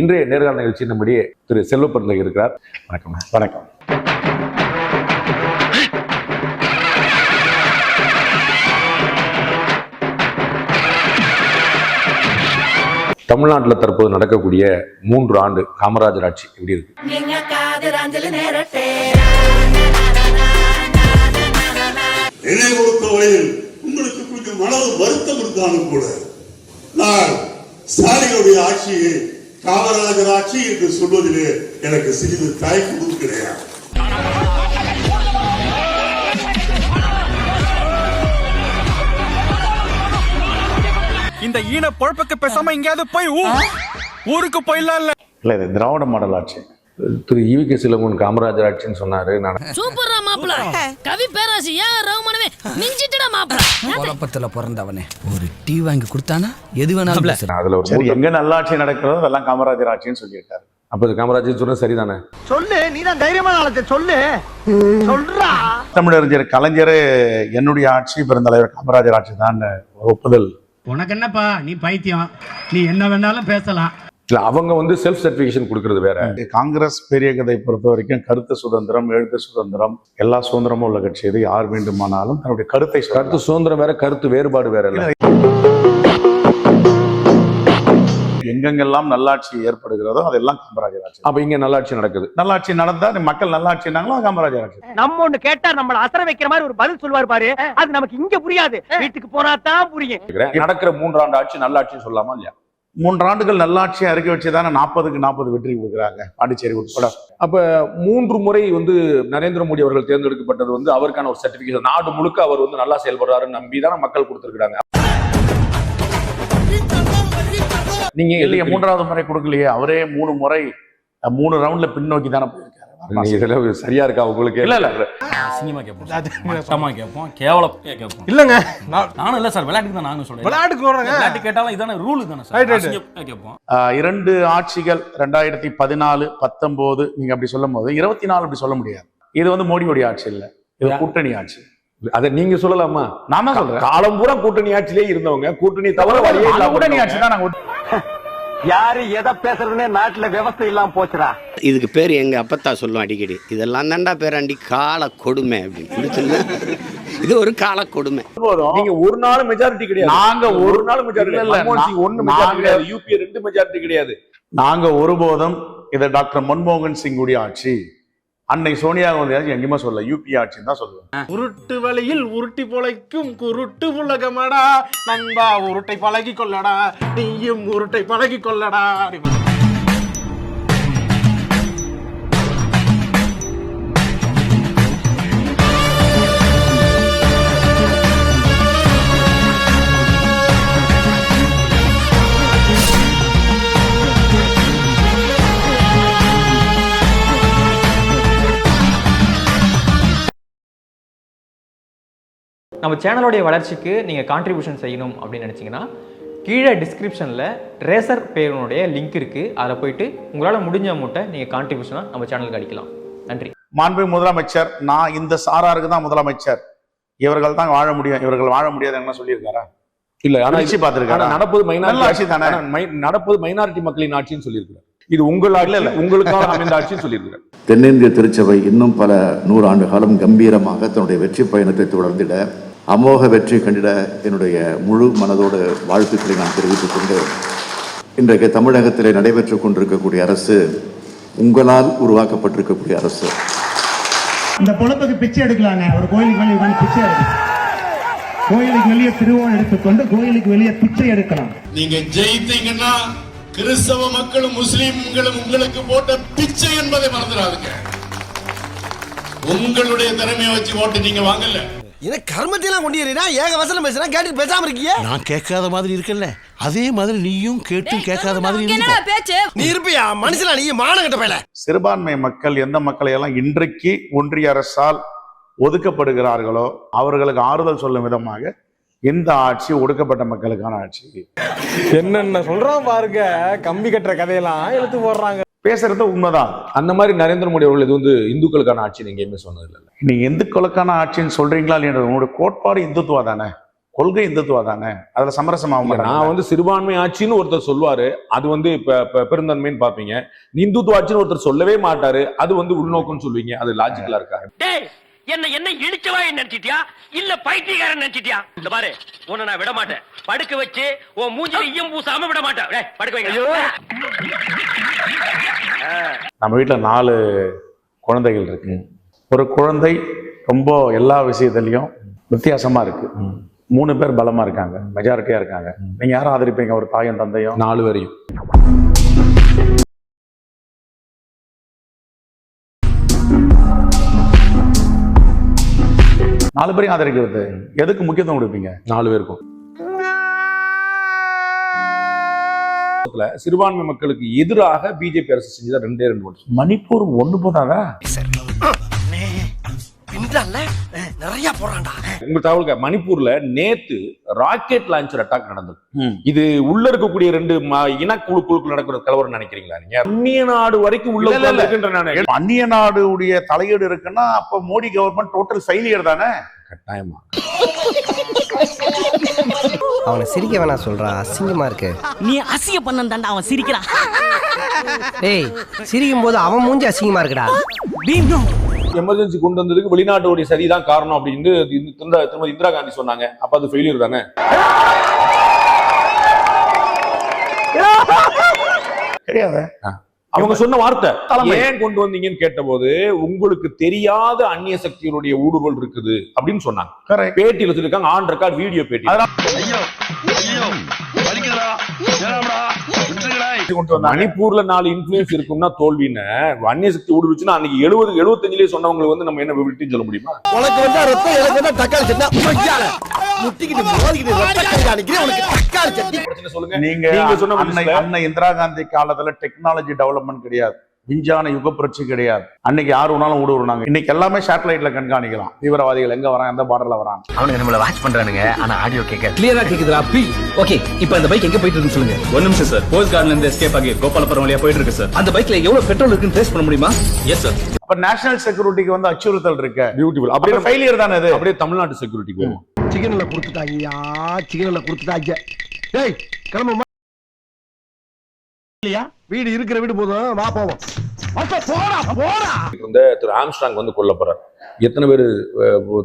இன்றைய நேர்காணல் நிகழ்ச்சி நம்முடைய திரு செல்வப்பிறந்த இருக்கிறார். வணக்கம். வணக்கம். தமிழ்நாட்டில் தற்போது நடக்கக்கூடிய மூன்று ஆண்டு காமராஜர் ஆட்சி எப்படி இருக்கு? உங்களுக்கு கொஞ்சம் மனது வருத்தம் இருந்தாலும் கூட நான் ஸ்டாலினுடைய ஆட்சியை காமராஜர் ஆட்சி என்று சொல்வதிலே எனக்கு சிறிது தயக்கமும் கிடையாது. இந்த ஈன பொழப்புக்கு பேசாம எங்கேயாவது போய் ஊருக்கு போயிடலாம் இல்ல இல்லை இது திராவிட மாடல் ஆட்சி. Thiru E V K Silamban Kamarajar ஆட்சின்னு சொன்னாரு. நான் சூப்பரா மாப்பிள. கவி பேராசி ஏன் ரகுமானவே மிஞ்சிட்டுடா மாப்பிள. குழப்பத்துல பிறந்தவனே. ஒரு டீ வாங்கி கொடுத்தானா? எது வேணாலும் அதுல ஒரு எங்க நல்லாட்சி நடக்கிறதோ அதெல்லாம் காமராஜர் ஆட்சின்னு சொல்லியிருக்காரு. அப்ப இது காமராஜர் சொன்னது சரிதானே? சொல்லு நீ தான் தைரியமான ஆளத்தை சொல்லு. சொல்றா. தமிழறிஞர் கலைஞர் என்னுடைய ஆட்சி பெருந்தலைவர் காமராஜர் ஆட்சி தான் ஒப்புதல். உனக்கு என்னப்பா நீ பைத்தியம். நீ என்ன வேணாலும் பேசலாம். இல்ல அவங்க வந்து செல்ஃப் சர்டிபிகேஷன் கொடுக்கறது வேற. காங்கிரஸ் பெரிய கதை பொறுத்த வரைக்கும் கருத்து சுதந்திரம் எழுத்து சுதந்திரம் எல்லா சுதந்திரமும் உள்ள கட்சி. இது யார் வேண்டுமானாலும் தன்னுடைய கருத்தை கருத்து சுதந்திரம் வேற கருத்து வேறுபாடு வேற இல்ல. எங்கெங்கெல்லாம் நல்லாட்சி ஏற்படுகிறதோ அதெல்லாம் காமராஜர் ஆட்சி. அப்ப இங்க நல்லாட்சி நடக்குது. நல்லாட்சி நடந்தா மக்கள் நல்லாட்சினாங்களோ காமராஜர் ஆட்சி. நம்ம ஒண்ணு கேட்டா நம்மள அசர வைக்கிற மாதிரி ஒரு பதில் சொல்லுவார் பாரு. அது நமக்கு இங்க புரியாது. வீட்டுக்கு போனா தான் புரியும். நடக்கிற மூன்றாண்டு ஆட்சி நல்லாட்சின்னு சொல்லலாமா இல்லையா? மூன்று ஆண்டுகள் நல்லாட்சி அறிக்கை வச்சு தானே நாற்பதுக்கு நாற்பது வெற்றி கொடுக்குறாங்க பாண்டிச்சேரி உட்பட. அப்ப மூன்று முறை வந்து நரேந்திர மோடி அவர்கள் தேர்ந்தெடுக்கப்பட்டது வந்து அவருக்கான ஒரு சர்டிபிகேட் நாடு முழுக்க அவர் வந்து நல்லா செயல்படுறாருன்னு நம்பி தானே மக்கள் கொடுத்திருக்காங்க நீங்க இல்லையே மூன்றாவது முறை கொடுக்கலையே. அவரே மூணு முறை மூணு ரவுண்ட்ல பின்னோக்கி தானே சரியா இருக்கா? உங்களுக்கு இல்ல இல்ல. அசிங்கமா கேட்போம் மட்டமா கேட்போம் கேவலம் கேட்போம் இல்லங்க. நான் நானும் இல்ல சார் விளையாட்டுக்கு தான் நானும் சொல்றேன். விளையாட்டுக்கு விளையாட்டு கேட்டாலும் இதான ரூல் தானே சார். கேட்போம் இரண்டு ஆட்சிகள் ரெண்டாயிரத்தி பதினாலு பத்தொன்பது நீங்க அப்படி சொல்லும் போது இருபத்தி நாலு அப்படி சொல்ல முடியாது. இது வந்து மோடியோடைய ஆட்சி இல்ல. இது கூட்டணி ஆட்சி. அத நீங்க சொல்லலாமா? நான் தான் சொல்றேன். காலம் பூரா கூட்டணி ஆட்சியிலே இருந்தவங்க. கூட்டணி தவிர கூட்டணி. ஆட்சி தான் நாங்க யாரு எதை பேசுறதுன்னே நாட்டுல விவசாயம் இல்லாம போச்சுடா. இதுக்கு பேர் எங்க அப்பத்தா சொல்லும் அடிக்கடி. இதெல்லாம் தாண்டா பேராண்டி கால கொடுமை அப்படின்னு? இது ஒரு கால கொடுமை. நீங்க ஒரு நாள் மெஜாரிட்டி கிடையாது. நாங்க ஒரு- நாள் மெஜாரிட்டி சிங் ஒன்னு மெஜாரிட்டி கிடையாது. யூபி ரெண்டு மெஜாரிட்டி கிடையாது. நாங்க ஒருபோதும் இதை டாக்டர் மன்மோகன் சிங்குடைய ஆட்சி அன்னை சோனியா காந்தி ஆட்சி எங்கேயுமே சொல்ல யூபி ஆட்சின்னு தான் சொல்லுவேன். உருட்டு வழியில் உருட்டி பொழைக்கும் குருட்டு உலகமடா. நண்பா உருட்டை பழகி கொள்ளடா. நீயும் உருட்டை பழகி கொள்ளடா. நம்ம சேனலோடைய வளர்ச்சிக்கு நீங்கள் கான்ட்ரிபியூஷன் செய்யணும் அப்படின்னு நினச்சிங்கன்னா கீழே டிஸ்கிரிப்ஷனில் ரேசர் பேருனுடைய லிங்க் இருக்குது அதில் போயிட்டு உங்களால் முடிஞ்ச அமௌண்ட்டை நீங்கள் கான்ட்ரிபியூஷனாக நம்ம சேனலுக்கு அடிக்கலாம். நன்றி. மாண்பு முதலமைச்சர் நான் இந்த சாராருக்கு தான் முதலமைச்சர். இவர்கள் தான் வாழ முடியும். இவர்கள் வாழ முடியாது என்ன சொல்லியிருக்காரா? இல்ல ஆனா பார்த்திருக்காரா? நடப்பது மைனாரிட்டி ஆட்சி தானே? நடப்பது மைனாரிட்டி மக்களின் ஆட்சின்னு சொல்லியிருக்கிறார். இது உங்கள் ஆட்சி இல்ல உங்களுக்காக அமைந்த ஆட்சின்னு சொல்லியிருக்கிறார். தென்னிந்திய திருச்சபை இன்னும் பல நூறாண்டு காலம் கம்பீரமாக தன்னுடைய வெற்றி பயணத்தை தொடர்ந்திட அமோக வெற்றி கண்டிட என்னுடைய முழு மனதோடு வாழ்த்துக்களை நான் தெரிவித்துக் கொண்டு இன்றைக்கு தமிழகத்திலே நடைபெற்றுக் கொண்டிருக்கக்கூடிய அரசு உங்களால் உருவாக்கப்பட்டிருக்கக்கூடிய அரசு. இந்த பொழப்புக்கு பிச்சை எடுக்கலாங்க. ஒரு கோயிலுக்கு வெளியே உட்கார்ந்து பிச்சை எடுக்கலாம் கோயிலுக்கு வெளியே திருவோணம் எடுத்துக்கொண்டு கோயிலுக்கு வெளியே பிச்சை எடுக்கலாம். நீங்க ஜெயித்தீங்கன்னா கிறிஸ்தவ மக்களும் முஸ்லிம்களும் உங்களுக்கு போட்ட பிச்சை என்பதை மறந்துடாதுங்க. உங்களுடைய திறமையை வச்சு ஓட்டு நீங்க வாங்கல. என்ன கர்மத்தையெல்லாம் கொண்டு ஏறினா? ஏக வசனம் பேசுறா கேட்டு பேசாம இருக்கியே? நான் கேட்காத மாதிரி இருக்கல அதே மாதிரி நீயும் கேட்டு கேட்காத மாதிரி என்னடா பேச்சு? நீ இருப்பியா? மனுஷனா நீ? மானகட்ட பையல. சிறுபான்மை மக்கள் எந்த மக்களை எல்லாம் இன்றைக்கு ஒன்றிய அரசால் ஒதுக்கப்படுகிறார்களோ அவர்களுக்கு ஆறுதல் சொல்லும் விதமாக இந்த ஆட்சி ஒடுக்கப்பட்ட மக்களுக்கான ஆட்சி. என்னென்ன சொல்றான் பாருங்க. கம்பி கட்டுற கதையெல்லாம் எடுத்து போடுறாங்க. பேசுறது உண்மைதான். அந்த மாதிரி நரேந்திர மோடி அவர்கள் இது வந்து இந்துக்களுக்கான ஆட்சி நீங்க எங்கேயுமே சொன்னது இல்ல நீ இந்துக்களுக்கான ஆட்சின்னு சொல்றீங்களா இல்லையா? உங்களுடைய கோட்பாடு இந்துத்துவா தானே? கொள்கை இந்துத்துவா தானே? அதுல சமரசமாக நான் வந்து சிறுபான்மை ஆட்சின்னு ஒருத்தர் சொல்லுவாரு அது வந்து இப்ப பெருந்தன்மைன்னு பாப்பீங்க இந்துத்துவ ஆட்சின்னு ஒருத்தர் சொல்லவே மாட்டாரு. அது வந்து உள்நோக்கம்னு சொல்லுவீங்க அது லாஜிக்கலா இருக்கா? டேய் என்ன என்ன இழிச்சவா நினைச்சிட்டியா? இல்ல பைத்தியக்காரன் நினைச்சிட்டியா? இந்த பாரு உன்னை நான் விட மாட்டேன் படுக்க வச்சு உன் மூஞ்சில ஈயம் பூசாம விட மாட்டேன் டேய், படுக்க வைங்க. நம்ம வீட்டுல நாலு குழந்தைகள் இருக்கு. ஒரு குழந்தை ரொம்ப எல்லா விஷயத்துலயும் வித்தியாசமா இருக்கு. மூணு பேர் பலமா இருக்காங்க மெஜாரிட்டியா இருக்காங்க. நீங்க யாரும் ஆதரிப்பீங்க? ஒரு தாயும் தந்தையும்? நாலு வரையும் நாலு பேரையும் ஆதரிக்கிறது. எதுக்கு முக்கியத்துவம் கொடுப்பீங்க? நாலு பேருக்கும். சிறுபான்மை மக்களுக்கு எதிராக பிஜேபி அரசு செஞ்சதா ரெண்டே ரெண்டு வருஷம். மணிப்பூர் ஒண்ணு போதாதா? நிறைய போறான்டா உங்க தகவலுக்கு மணிப்பூர்ல நேத்து ராக்கெட் லான்ச்சர் அட்டாக் நடந்தது. இது உள்ள இருக்கக்கூடிய ரெண்டு ம- இனக்குழுக்குழுக்கு நடக்கிற கலவரம் நினைக்கிறீங்களா நீங்க? அந்நிய நாடு வரைக்கும் உள்ள. அந்நிய நாடுடைய தலையீடு இருக்குன்னா அப்ப மோடி கவர்மெண்ட் டோட்டல் ஃபெயிலியர் தானே? கட்டாயமா. அவனை சிரிக்க வேணா சொல்றா. அசிங்கமா இருக்கு. நீ அசிய பண்ண தாண்டா அவன் சிரிக்கிறான் டேய் சிரிக்கும் போது அவன் மூஞ்சி அசிங்கமா இருக்குடா. எமர்ஜென்சி கொண்டு வந்ததுக்கு வெளிநாட்டுடைய சரிதான் காரணம் அப்படின்னு திருமதி இந்திரா காந்தி சொன்னாங்க. அப்ப அது ஃபெயிலியர் தானே? தெரியாத. அவங்க சொன்ன வார்த்தை ஏன் கொண்டு வந்தீங்கன்னு கேட்டபோது உங்களுக்கு தெரியாத அந்நிய சக்திகளுடைய ஊடுருவல் இருக்குது அப்படின்னு சொன்னாங்க. பேட்டியில சொல்லிருக்காங்க ஆன் ரெக்கார்ட் வீடியோ பேட்டி. மணிப்பூர்ல நாலு இன்ஃபுளுன்ஸ் இருக்கும்னா தோல்வின்னு அந்நிய சக்தி ஊடுருச்சுன்னா அன்னைக்கு எழுபது எழுபத்தஞ்சுலயே சொன்னவங்க வந்து நம்ம என்ன விட்டுன்னு சொல்ல முடியுமா? உனக்கு வந்தா ரத்தம் எனக்கு வந்தா தக்காளி சட்னா முட்டிக்கிட்டு மோதிக்கிட்டு ரத்த உனக்கு தக்காளி சட்னி. பிரச்சனை சொல்லுங்க? நீங்க நீங்க சொன்ன அன்னை இந்திரா காந்தி காலத்துல டெக்னாலஜி டெவலப்மெண்ட் கிடையாது. விஞ்ஞான யுக புரட்சி கிடையாது. அன்னைக்கு யார் வேணாலும் ஊடுருவாங்க இன்னைக்கு எல்லாமே சேட்டலைட்ல கண்காணிக்கலாம். தீவிரவாதிகள் எங்க வராங்க எந்த பார்டர்ல வராங்க. அவனுக்கு நம்மள வாட்ச் பண்றானுங்க ஆனா ஆடியோ கேட்க கிளியரா கேக்குதுடா பி. ஓகே இப்போ அந்த பைக் எங்க போயிட்டு இருக்குன்னு சொல்லுங்க. ஒரு நிமிஷம் சார் போஸ்ட் கார்டுல இருந்து எஸ்கேப் ஆகி கோபாலபுரம் வழியா போயிட்டு இருக்கு சார் அந்த பைக்ல எவ்வளவு பெட்ரோல் இருக்குன்னு ட்ரேஸ் பண்ண முடியுமா? எஸ் சார் அப்ப நேஷனல் செக்யூரிட்டிக்கு வந்து அச்சுறுத்தல் இருக்கு. பியூட்டிஃபுல் அப்படியே ஃபெயிலியர் தானே இது? அப்படியே தமிழ்நாட்டு செக்யூரிட்டிக்கு சிக்கன்ல கொடுத்துட்டாங்கயா சிக்கன்ல கொடுத்துட்டாங்க. டேய் கிளம்பு இல்லையா? வீடு இருக்கிற வீடு போதும். வா போவோம். அப்ப போடா போடா. இந்த திரு ஆம்ஸ்டாங் வந்து கொல்லப்படுறார் எத்தனை பேர்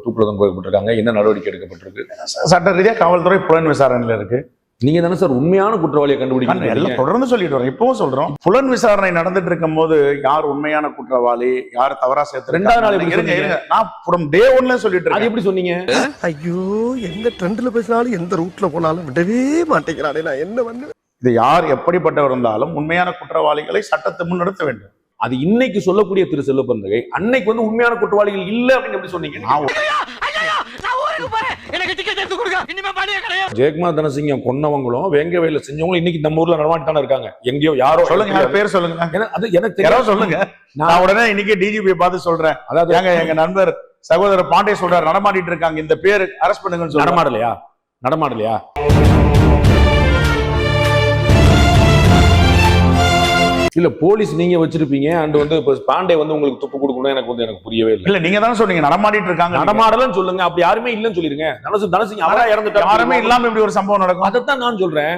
தூக்குல கொல்லப்பட்டிருக்காங்க என்ன நடவடிக்கை எடுக்கப்பட்டிருக்கு? சட்ட ரீதியா காவல்துறை புலன் விசாரணையில இருக்கு. நீங்க தானே சார் உண்மையான குற்றவாளியை கண்டுபிடிக்கணும் எல்லாம் தொடர்ந்து சொல்லிட்டு வரோம். இப்பவும் சொல்றோம். புலன் விசாரணை நடந்துட்டு இருக்கும் போது யார் உண்மையான குற்றவாளி யார் தவறா சேர்த்து ரெண்டாவது நாள் இருங்க நான் from டே ஒன்ல சொல்லிட்டு அது எப்படி சொன்னீங்க? ஐயோ எந்த ட்ரெண்ட்ல பேசினாலும் எந்த ரூட்ல போனாலும் விடவே மாட்டேங்கிறானே. நான் என்ன பண்ணு இது யார் எப்படிப்பட்டவர் இருந்தாலும் உண்மையான குற்றவாளிகளை சட்டத்தை முன்னெடுத்த வேண்டும். அது இன்னைக்கு சொல்லக்கூடிய திரு செல்வப்பந்தகை அன்னைக்கு வந்து உண்மையான குற்றவாளிகள் இல்ல அப்படின்னு எப்படி சொன்னீங்க? நான் எனக்கு டிக்கெட் எடுத்து கொடுங்க. இனிமே பணியே கிடையாது. ஜெயக்குமார் தனசிங்கம் கொன்னவங்களும் வேங்கவேல செஞ்சவங்களும் இன்னைக்கு நம்ம ஊர்ல நடமாட்டி தானே இருக்காங்க. எங்கேயோ யாரோ சொல்லுங்க யார் பேர் சொல்லுங்க. அது எனக்கு யாரோ சொல்லுங்க. நான் உடனே இன்னைக்கு டிஜிபி பார்த்து சொல்றேன். அதாவது ஏங்க எங்க நண்பர் சகோதரர் பாண்டே சொல்றாரு நடமாடிட்டு இருக்காங்க. இந்த பேரு அரெஸ்ட் பண்ணுங்கன்னு சொல்றாரு. நடமாடலையா? நடமாடலையா? இல்ல போலீஸ் நீங்க வச்சிருப்பீங்க. அண்ட் வந்து இப்ப பாண்டே வந்து உங்களுக்கு துப்பு கொடுக்கணும் எனக்கு வந்து எனக்கு புரியவே இல்லை. இல்ல நீங்க தானே சொன்னீங்க நடமாடிட்டு இருக்காங்க. நடமாடலன்னு சொல்லுங்க. அப்படி யாருமே இல்லன்னு சொல்லிருங்க. தனசு தனசிங்க அவரா இறந்துட்டாரு யாருமே இல்லாம இப்படி ஒரு சம்பவம் நடக்கும்? அதைத்தான் நான் சொல்றேன்.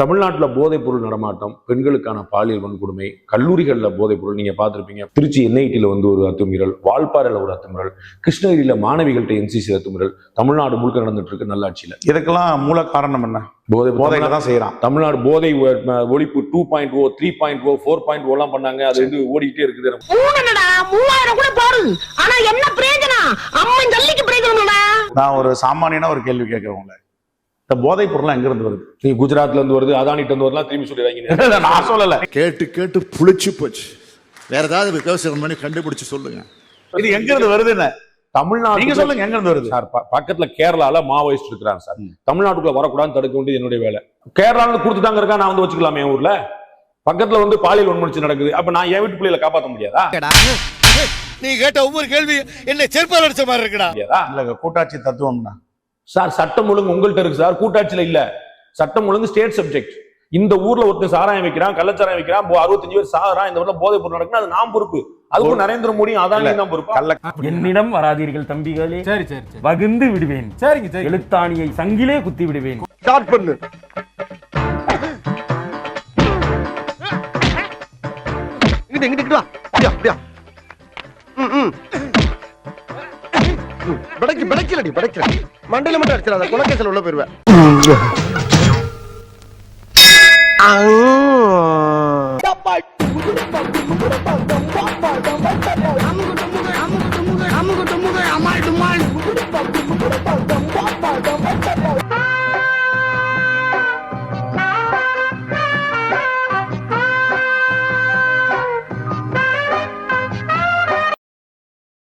தமிழ்நாட்டுல போதைப் பொருள் நடமாட்டம் பெண்களுக்கான பாலியல் வன்கொடுமை கல்லூரிகள்ல போதைப் பொருள் நீங்க பார்த்திருப்பீங்க. திருச்சி என்ஐடியில வந்து ஒரு அத்துமீறல் வால்பாறையில ஒரு அத்துமீறல் கிருஷ்ணகிரியில மாணவிகள்கிட்ட என்சிசி அத்துமீறல் தமிழ்நாடு முழுக்க நடந்துட்டு இருக்கு நல்லாட்சியில. இதுக்கெல்லாம் மூல காரணம் என்ன? போதை போதையில தான் செய்யறான். தமிழ்நாடு போதை ஒழிப்பு two point O three point O four point ஓலாம் பண்ணாங்க. அது வந்து ஓடிக்கிட்டே இருக்குது. மூவாயிரம் கூட போடு. ஆனா என்ன பிரயோஜனம்? அம்மன் ஜல்லிக்கு பிரயோஜனம்டா நான் ஒரு சாமானியனா ஒரு கேள்வி கேட்கிறேன் உங்களை. இந்த போதைப் பொருள் எங்க இருந்து வருது? நீ குஜராத்ல இருந்து வருது அதானிட்ட இருந்து வரலாம் திரும்பி சொல்லிடுறாங்க நான் சொல்லல. கேட்டு கேட்டு புளிச்சு போச்சு. வேற ஏதாவது விவசாயம் பண்ணி கண்டுபிடிச்சு சொல்லுங்க. இது எங்க இருந்து வருதுன்னு தமிழ்நாடு நீங்க சொல்லுங்க எங்க இருந்து வருது? சார் ப- பக்கத்துல கேரளால மாவோயிஸ்ட் இருக்கிறாங்க சார். தமிழ்நாட்டுக்குள்ள வரக்கூடாதுன்னு தடுக்க வேண்டியது என்னுடைய வேலை. கேரளால இருந்து கொடுத்துட்டாங்க இருக்கா நான் வந்து வச்சுக்கலாமே என் ஊர்ல? பக்கத்துல வந்து பாலியல் வன்முறை நடக்குது. அப்ப நான் என் வீட்டு பிள்ளைகளை காப்பாற்ற முடியாதா? நீ கேட்ட ஒவ்வொரு கேள்வி என்ன செருப்பால் அடிச்ச மாதிரி இருக்குடா. முடியாதா? இல்ல கூட்டாட்சி தத்துவம்னா சார் சட்டம் ஒழுங்கு உங்கள்ட்ட இருக்கு சார். கூட்டாட்சியில இல்ல. சட்டம் ஒழுங்கு ஸ்டேட் சப்ஜெக்ட் இந்த ஊர்ல ஒருத்தன் சாராயம் வைக்கிறான் கள்ளச்சாராயம் வைக்கிறான் போ- அறுபத்தஞ்சு பேர் சாகுறான் இந்த ஊர்ல போதை பொருள் நடக்குன்னா அது நான் பொறுப்பு. அதுக்கும் நரேந்திர மோடி அதானி தான் பொறுப்பா? என்னிடம் வராதீர்கள் தம்பிகளே. சரி சரி வகுந்து விடுவேன். சரிங்க சரி எழுத்தாணியை சங்கிலே குத்தி விடுவேன். ஸ்டார்ட் பண்ணு. இங்கிட்டு இங்கிட்டு வா. அப்படியா அப்படியா. ம் ம். படைக்கு படைக்கலடி படைக்கல மண்டையில மட்டும் அடிச்சிடாத குலக்கேசல் உள்ள போயிருவேன்